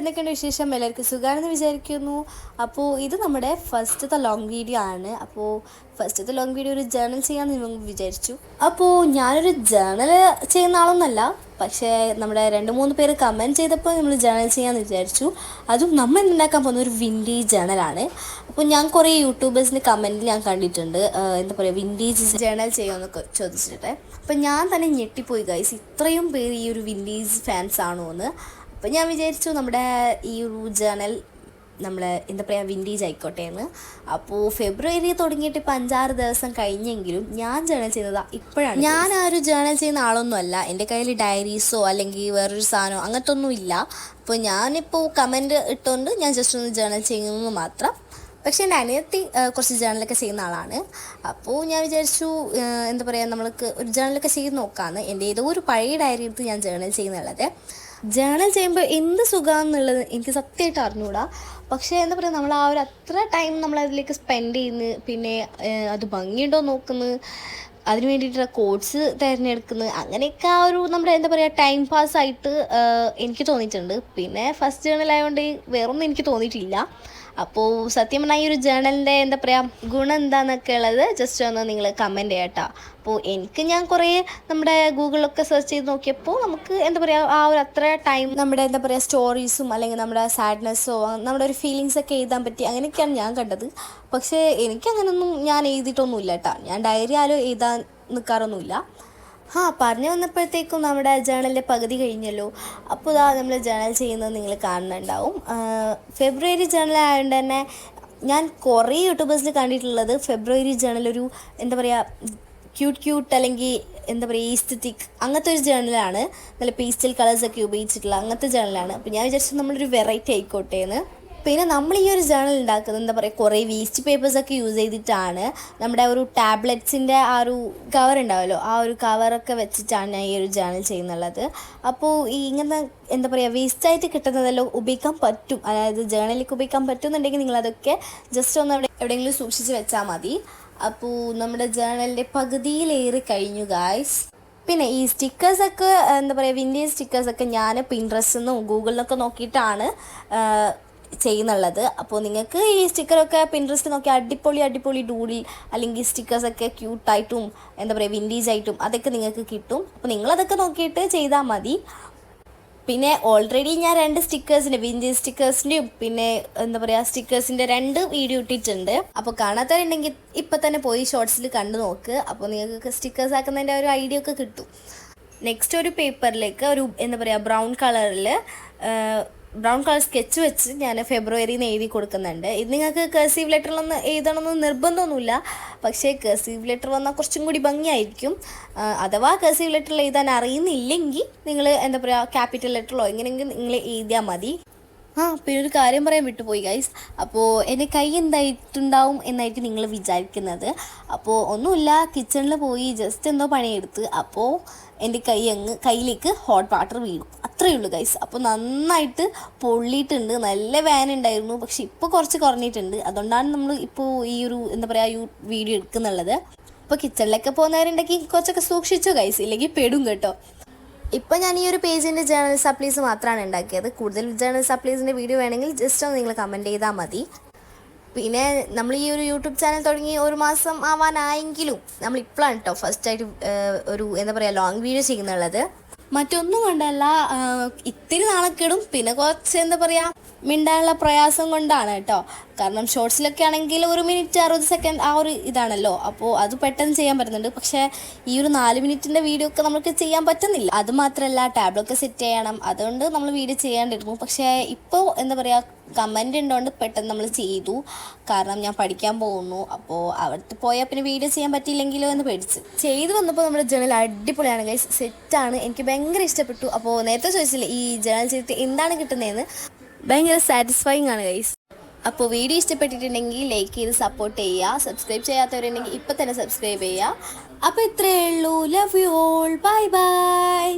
എന്തൊക്കെയുണ്ട് വിശേഷം? എല്ലാവർക്കും സുഖമാണെന്ന് വിചാരിക്കുന്നു. അപ്പോൾ ഇത് നമ്മുടെ ഫസ്റ്റത്തെ ലോങ് വീഡിയോ ആണ്. അപ്പോൾ ഫസ്റ്റത്തെ ലോങ് വീഡിയോ ഒരു ജേണൽ ചെയ്യാമെന്ന് നിങ്ങൾ വിചാരിച്ചു. അപ്പോൾ ഞാനൊരു ജേണൽ ചെയ്യുന്ന ആളൊന്നല്ല. പക്ഷേ നമ്മുടെ രണ്ട് മൂന്ന് പേര് കമന്റ് ചെയ്തപ്പോൾ നമ്മൾ ജേണൽ ചെയ്യാമെന്ന് വിചാരിച്ചു. അതും നമ്മൾ ഉണ്ടാക്കാൻ പോകുന്ന ഒരു വിൻഡേജ് ജേണലാണ് അപ്പോൾ ഞാൻ കുറേ യൂട്യൂബേഴ്സിന്റെ കമന്റിൽ ഞാൻ കണ്ടിട്ടുണ്ട്. എന്താ പറയുക വിൻഡേജ് ജേണൽ ചെയ്യുമെന്നൊക്കെ ചോദിച്ചിട്ട്. അപ്പം ഞാൻ തന്നെ ഞെട്ടിപ്പോയി ഗൈസ് ഇത്രയും പേര് ഈ ഒരു വിൻഡേജ് ഫാൻസ് ആണോ എന്ന്. അപ്പം ഞാൻ വിചാരിച്ചു നമ്മുടെ ഈ ഒരു ജേണൽ നമ്മൾ എന്താ പറയുക വിന്റേജ് ആയിക്കോട്ടെ എന്ന് അപ്പോൾ ഫെബ്രുവരി തുടങ്ങിയിട്ട് ഇപ്പം അഞ്ചാറ് ദിവസം കഴിഞ്ഞെങ്കിലും ഞാൻ ജേണൽ ചെയ്യുന്നത് ഇപ്പോഴാണ് ഞാൻ ആ ഒരു ജേണൽ ചെയ്യുന്ന ആളൊന്നും അല്ല എന്റെ കയ്യിൽ ഡയറീസോ അല്ലെങ്കിൽ വേറൊരു സാധനമോ അങ്ങനത്തെ ഒന്നും ഇല്ല. അപ്പോൾ ഞാനിപ്പോൾ കമന്റ് ഇട്ടുകൊണ്ട് ഞാൻ ജസ്റ്റ് ഒന്ന് ജേണൽ ചെയ്യുന്നു മാത്രം. പക്ഷേ എന്റെ അനിയത്തി കുറച്ച് ജേണലൊക്കെ ചെയ്യുന്ന ആളാണ്. അപ്പോൾ ഞാൻ വിചാരിച്ചു എന്താ പറയുക നമ്മൾക്ക് ഒരു ജേണലൊക്കെ ചെയ്ത് നോക്കാമെന്ന് എന്റെ ഏതോ ഒരു പഴയ ഡയറി എടുത്ത് ഞാൻ ജേണൽ ചെയ്യുന്നുള്ളത് ജേർണൽ ചെയ്യുമ്പോൾ എന്ത് സുഖമാണെന്നുള്ളത് എനിക്ക് സത്യമായിട്ട് അറിഞ്ഞൂടാ. പക്ഷേ എന്താ പറയുക നമ്മൾ ആ ഒരു അത്ര ടൈം നമ്മൾ അതിലേക്ക് സ്പെൻഡ് ചെയ്യുന്നു പിന്നെ അത് ഭംഗിയുണ്ടോ നോക്കുന്നു അതിന് വേണ്ടിയിട്ടുള്ള കോഴ്സ് തിരഞ്ഞെടുക്കുന്നത് അങ്ങനെയൊക്കെ ആ ഒരു നമ്മുടെ എന്താ പറയുക ടൈം പാസ് ആയിട്ട് എനിക്ക് തോന്നിയിട്ടുണ്ട്. പിന്നെ ഫസ്റ്റ് ജേണൽ ആയതുകൊണ്ട് വേറൊന്നും എനിക്ക് തോന്നിയിട്ടില്ല. അപ്പോൾ സത്യം പറഞ്ഞാൽ ഈ ഒരു ജേണലിന്റെ എന്താ പറയുക ഗുണം എന്താണെന്നൊക്കെ ഉള്ളത് ജസ്റ്റ് ഒന്ന് നിങ്ങൾ കമന്റ് ചെയ്യട്ടോ. അപ്പോൾ എനിക്ക് ഞാൻ കുറേ നമ്മുടെ ഗൂഗിളിലൊക്കെ സെർച്ച് ചെയ്ത് നോക്കിയപ്പോൾ നമുക്ക് എന്താ പറയുക ആ ഒരു അത്ര ടൈം നമ്മുടെ എന്താ പറയുക സ്റ്റോറീസും അല്ലെങ്കിൽ നമ്മുടെ സാഡ്നെസ്സോ നമ്മുടെ ഒരു ഫീലിങ്സ് ഒക്കെ എഴുതാൻ പറ്റി അങ്ങനെയൊക്കെയാണ് ഞാൻ കണ്ടത്. പക്ഷേ എനിക്കങ്ങനൊന്നും ഞാൻ എഴുതിയിട്ടൊന്നുമില്ല കേട്ടോ. ഞാൻ ഡയറി ആരും എഴുതാൻ നിൽക്കാറൊന്നുമില്ല ആ പറഞ്ഞു വന്നപ്പോഴത്തേക്കും നമ്മുടെ ജേണലിന്റെ പകുതി കഴിഞ്ഞല്ലോ. അപ്പോൾ ഇതാ നമ്മൾ ജേണൽ ചെയ്യുന്നത് നിങ്ങൾ കാണുന്നുണ്ടാവും. ഫെബ്രുവരി ജേണൽ ആയതുകൊണ്ട് തന്നെ ഞാൻ കുറേ യൂട്യൂബേഴ്സിൽ കണ്ടിട്ടുള്ളത് ഫെബ്രുവരി ജേണൽ ഒരു എന്താ പറയുക ക്യൂട്ട് ക്യൂട്ട് അല്ലെങ്കിൽ എന്താ പറയുക ഈസ്തറ്റിക് അങ്ങനത്തെ ഒരു ജേണലാണ്. നല്ല പേസ്റ്റൽ കളേഴ്സൊക്കെ ഉപയോഗിച്ചിട്ടുള്ള അങ്ങനത്തെ ജേണലാണ്. അപ്പോൾ ഞാൻ വിചാരിച്ചു നമ്മളൊരു വെറൈറ്റി ആയിക്കോട്ടെ എന്ന് പിന്നെ നമ്മൾ ഈ ഒരു ജേണൽ ഉണ്ടാക്കുന്നത് എന്താ പറയുക കുറേ വേസ്റ്റ് പേപ്പേഴ്സൊക്കെ യൂസ് ചെയ്തിട്ടാണ് നമ്മുടെ ഒരു ടാബ്ലറ്റ്സിന്റെ ആ ഒരു കവർ ഉണ്ടാവുമല്ലോ ആ ഒരു കവറൊക്കെ വെച്ചിട്ടാണ് ഞാൻ ഈ ഒരു ജേണൽ ചെയ്യുന്നുള്ളത്. അപ്പോൾ ഈ ഇങ്ങനെ എന്താ പറയുക വേസ്റ്റായിട്ട് കിട്ടുന്നതെല്ലാം ഉപയോഗിക്കാൻ പറ്റും. അതായത് ജേണലിലേക്ക് ഉപയോഗിക്കാൻ പറ്റുമെന്നുണ്ടെങ്കിൽ നിങ്ങളതൊക്കെ ജസ്റ്റ് ഒന്ന് അവിടെ എവിടെയെങ്കിലും സൂക്ഷിച്ച് വെച്ചാൽ മതി. അപ്പോൾ നമ്മുടെ ജേണലിന്റെ പകുതിയിലേറി കഴിഞ്ഞു ഗായ്സ് പിന്നെ ഈ സ്റ്റിക്കേഴ്സൊക്കെ എന്താ പറയുക വിന്റേജ് സ്റ്റിക്കേഴ്സൊക്കെ ഞാൻ പിൻട്രസ്റ്റിൽ നിന്നും ഗൂഗിളിൽ നിന്നൊക്കെ നോക്കിയിട്ടാണ് ചെയ്യുന്നുള്ളത്. അപ്പോൾ നിങ്ങൾക്ക് ഈ സ്റ്റിക്കറൊക്കെ പിൻട്രസ്റ്റ് നോക്കി അടിപൊളി അടിപൊളി ഡൂഡിൽ അല്ലെങ്കിൽ സ്റ്റിക്കേഴ്സൊക്കെ ക്യൂട്ടായിട്ടും എന്താ പറയുക വിന്റേജ് ആയിട്ടും അതൊക്കെ നിങ്ങൾക്ക് കിട്ടും. അപ്പോൾ നിങ്ങളതൊക്കെ നോക്കിയിട്ട് ചെയ്താൽ മതി. പിന്നെ ഓൾറെഡി ഞാൻ രണ്ട് സ്റ്റിക്കേഴ്സിന്റെ വിന്റേജ് സ്റ്റിക്കേഴ്സിന്റെയും പിന്നെ എന്താ പറയുക സ്റ്റിക്കേഴ്സിന്റെ രണ്ട് വീഡിയോ ഇട്ടിട്ടുണ്ട്. അപ്പോൾ കാണാത്തവരുണ്ടെങ്കിൽ ഇപ്പം തന്നെ പോയി ഷോർട്സിൽ കണ്ടു നോക്ക്. അപ്പോൾ നിങ്ങൾക്ക് സ്റ്റിക്കേഴ്സ് ആക്കുന്നതിന്റെ ഒരു ഐഡിയ ഒക്കെ കിട്ടും. നെക്സ്റ്റ് ഒരു പേപ്പറിലേക്ക് ഒരു എന്താ പറയുക ബ്രൗൺ കളറിൽ ബ്രൗൺ കളർ സ്കെച്ച് വെച്ച് ഞാൻ ഫെബ്രുവരിന്ന് എഴുതി കൊടുക്കുന്നുണ്ട്. ഇത് നിങ്ങൾക്ക് കേസീവ് ലെറ്ററിലൊന്ന് എഴുതണമെന്ന് നിർബന്ധമൊന്നുമില്ല. പക്ഷേ കേസീവ് ലെറ്റർ വന്നാൽ കുറച്ചും കൂടി ഭംഗിയായിരിക്കും. അഥവാ കേസീവ് ലെറ്ററിൽ എഴുതാൻ അറിയുന്നില്ലെങ്കിൽ നിങ്ങൾ എന്താ പറയുക ക്യാപിറ്റൽ ലെറ്ററിലോ എങ്ങനെയെങ്കിലും നിങ്ങൾ എഴുതിയാൽ മതി. ആ പിന്നെ ഒരു കാര്യം പറയാൻ വിട്ടുപോയി ഗൈസ് അപ്പോൾ എന്റെ കൈ എന്തായിട്ടുണ്ടാവും എന്നായിരിക്കും നിങ്ങൾ വിചാരിക്കുന്നത്. അപ്പോൾ ഒന്നുമില്ല കിച്ചണിൽ പോയി ജസ്റ്റ് എന്തോ പണിയെടുത്ത് അപ്പോൾ എന്റെ കൈ അങ്ങ് കയ്യിലേക്ക് ഹോട്ട് വാട്ടർ വീണു. അത്രയേ ഉള്ളൂ ഗൈസ് അപ്പോൾ നന്നായിട്ട് പൊള്ളിയിട്ടുണ്ട്. നല്ല വേന ഉണ്ടായിരുന്നു. പക്ഷെ ഇപ്പോൾ കുറച്ച് കുറഞ്ഞിട്ടുണ്ട്. അതുകൊണ്ടാണ് നമ്മൾ ഇപ്പോൾ ഈ ഒരു എന്താ പറയുക ഈ വീഡിയോ എടുക്കുന്നുള്ളത്. അപ്പോൾ കിച്ചണിലൊക്കെ പോകുന്നവരുണ്ടെങ്കിൽ കുറച്ചൊക്കെ സൂക്ഷിച്ചോ ഗൈസ് ഇല്ലെങ്കിൽ പെടും കേട്ടോ. ഇപ്പം ഞാൻ ഈ ഒരു പേജിന്റെ ജേണൽ സപ്ലീസ് മാത്രമാണ് ഉണ്ടാക്കിയത് കൂടുതൽ ജേണൽ സപ്ലീസിന്റെ വീഡിയോ വേണമെങ്കിൽ ജസ്റ്റ് ഒന്ന് നിങ്ങൾ കമന്റ് ചെയ്താൽ മതി. പിന്നെ നമ്മൾ ഈ ഒരു യൂട്യൂബ് ചാനൽ തുടങ്ങി ഒരു മാസം ആവാനായെങ്കിലും നമ്മൾ ഇപ്പോഴാണ് കേട്ടോ ഫസ്റ്റായിട്ട് ഒരു എന്താ പറയുക ലോങ് വീഡിയോ ചെയ്യുന്നുള്ളത്. മറ്റൊന്നും കൊണ്ടല്ല ഇത്തിരി നാണക്കേടും പിന്നെ കുറച്ച് എന്താ പറയുക മിണ്ടാനുള്ള പ്രയാസം കൊണ്ടാണ് കേട്ടോ കാരണം ഷോർട്സിലൊക്കെ ആണെങ്കിൽ ഒരു മിനിറ്റ് അറുപത് സെക്കൻഡ് ആ ഒരു ഇതാണല്ലോ. അപ്പോൾ അത് പെട്ടെന്ന് ചെയ്യാൻ പറ്റുന്നുണ്ട്. പക്ഷേ ഈ ഒരു നാല് മിനിറ്റിന്റെ വീഡിയോ ഒക്കെ നമുക്ക് ചെയ്യാൻ പറ്റുന്നില്ല. അത് മാത്രമല്ല ടാബ്ലൊക്കെ സെറ്റ് ചെയ്യണം. അതുകൊണ്ട് നമ്മൾ വീഡിയോ ചെയ്യാണ്ടിരുന്നു. പക്ഷേ ഇപ്പോൾ എന്താ പറയുക കമന്റ് ഉണ്ടോണ്ട് പെട്ടെന്ന് നമ്മൾ ചെയ്തു. കാരണം ഞാൻ പഠിക്കാൻ പോകുന്നു. അപ്പോൾ അവിടുത്തെ പോയാൽ പിന്നെ വീഡിയോ ചെയ്യാൻ പറ്റിയില്ലെങ്കിലോ എന്ന് പേടിച്ച്. ചെയ്തു വന്നപ്പോൾ നമ്മുടെ ജേണൽ അടിപൊളിയാണ് ഗൈസ് സെറ്റാണ് എനിക്ക് ഭയങ്കര ഇഷ്ടപ്പെട്ടു. അപ്പോൾ നേരത്തെ ചോദിച്ചില്ലേ ഈ ജേണൽ ചെയ്തിട്ട് എന്താണ് കിട്ടുന്നതെന്ന് ഭയങ്കര സാറ്റിസ്ഫൈങ് ആണ് ഗൈസ് അപ്പോൾ വീഡിയോ ഇഷ്ടപ്പെട്ടിട്ടുണ്ടെങ്കിൽ ലൈക്ക് ചെയ്ത് സപ്പോർട്ട് ചെയ്യുക. സബ്സ്ക്രൈബ് ചെയ്യാത്തവരുണ്ടെങ്കിൽ ഇപ്പം തന്നെ സബ്സ്ക്രൈബ് ചെയ്യുക. അപ്പോൾ ഇത്രയേ ഉള്ളൂ. Love you all bye bye